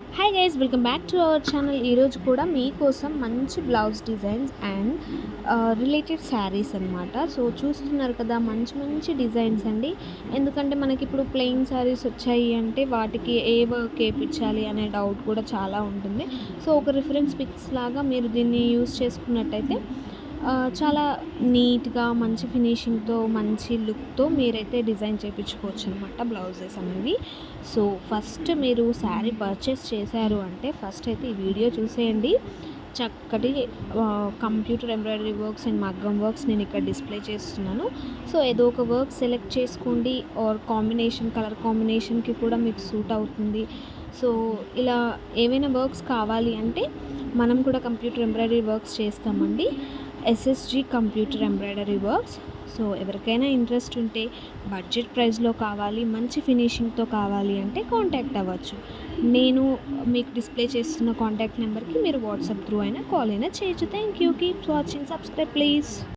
Hi guys welcome back to our channel ఈరోజు కూడా మీకోసం మంచి blouse designs and related saris అనమాట సో చూస్తున్నారు కదా మంచి మంచి డిజైన్స్ అండి. ఎందుకంటే మనకి ఇప్పుడు ప్లెయిన్ శారీస్ వచ్చాయి అంటే వాటికి ఏ వర్క్ వేయించాలి అనే డౌట్ కూడా చాలా ఉంటుంది. సో ఒక రిఫరెన్స్ పిక్స్ లాగా మీరు దీన్ని యూస్ చేసుకున్నట్టయితే చాలా నీట్గా మంచి ఫినిషింగ్తో మంచి లుక్తో మీరైతే డిజైన్ చేయించుకోవచ్చు అనమాట బ్లౌజెస్ అనేవి. సో ఫస్ట్ మీరు శారీ పర్చేస్ చేశారు అంటే ఫస్ట్ అయితే ఈ వీడియో చూసేయండి. చక్కటి కంప్యూటర్ ఎంబ్రాయిడరీ వర్క్స్ అండ్ మగ్గం వర్క్స్ నేను ఇక్కడ డిస్ప్లే చేస్తున్నాను. సో ఏదో ఒక వర్క్ సెలెక్ట్ చేసుకోండి ఆర్ కాంబినేషన్ కలర్ కాంబినేషన్కి కూడా మీకు సూట్ అవుతుంది. సో ఇలా ఏమైనా వర్క్స్ కావాలి అంటే మనం కూడా కంప్యూటర్ ఎంబ్రాయిడరీ వర్క్స్ చేస్తామండి. SSG computer embroidery works so ఎవరికైనా ఇంట్రెస్ట్ ఉంటే బడ్జెట్ ప్రైస్లో కావాలి మంచి ఫినిషింగ్తో కావాలి అంటే కాంటాక్ట్ అవ్వచ్చు. నేను మీకు డిస్ప్లే చేస్తున్న కాంటాక్ట్ నెంబర్కి మీరు వాట్సాప్ త్రూ అయినా కాల్ అయినా చేయొచ్చు. Thank you keep watching subscribe please